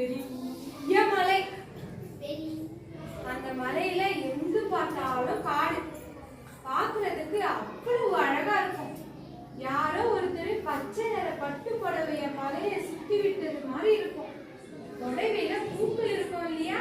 பெரிய மலை. அந்த மலையில எங்கு பார்த்தாலும் காடு. பாக்குறதுக்கு அவ்வளவு அழகா இருக்கும். யாரோ ஒருத்தர் பச்சை நிற பட்டு புடவைய மலையை சுத்தி விட்டது மாதிரி இருக்கும். புடவையில பூக்கள் இருக்கும் இல்லையா?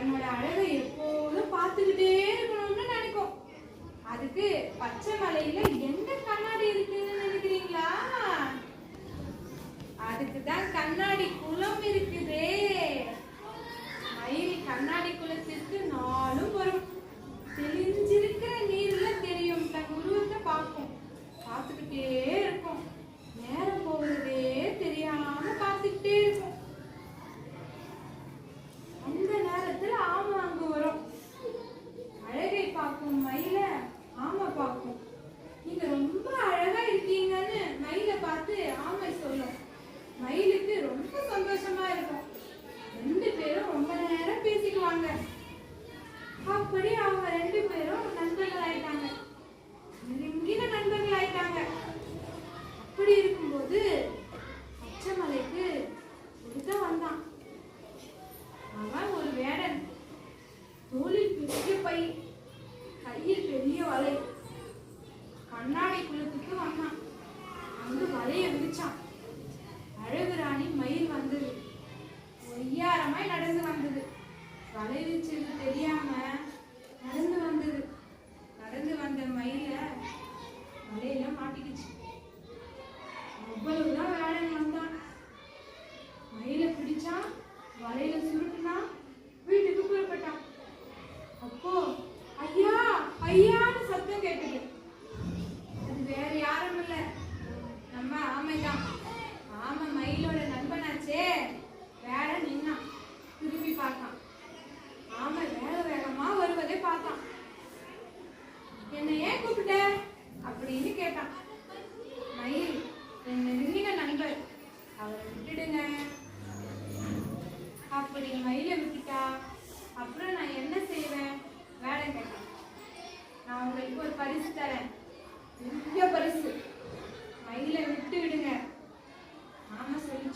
தன்னோட அழகை எப்போதும் பார்த்துக்கிட்டே இருக்கணும்னு நினைக்கும். அதுக்கு பச்சை மலையில எந்த கண்ணாடி இருக்குன்னு நினைக்கிறீங்களா? அதுக்குதான் கண்ணாடி குளம் இருக்குதே. மயில் கண்ணாடி குளத்திற்கு நாலு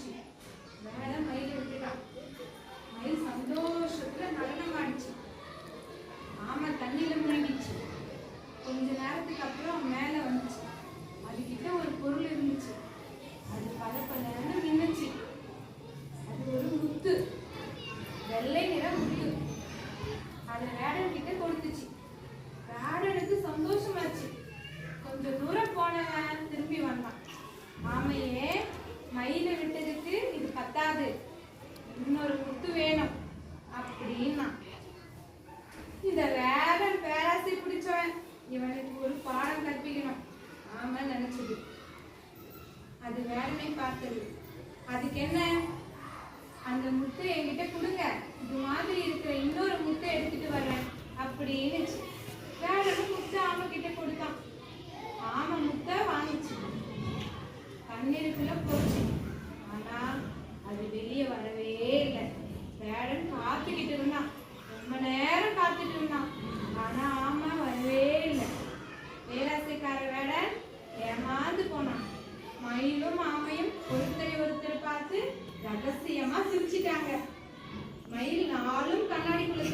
Thank you. பத்தாது. இன்னொரு முத்து வேணும். அப்படின்னா இந்த வேலன் பேராசி பிடிச்சவன் இவனுக்கு ஒரு பாடம் கற்பிக்கணும். ஆமா நினைச்சது. அது வேலனை பார்த்தது. அதுக்கு என்ன அந்த முத்து என்கிட்ட கொடுங்க. இது மாதிரி இருக்கிற இன்னொரு வேலைக்கார வேலை ஏமாந்து போனான். மயிலும் ஆமையும் ஒருத்தரை ஒருத்தர் பார்த்து ரகசியமா சிரிச்சிட்டாங்க. மயில் நாளும் கண்ணாடிக்குள்ள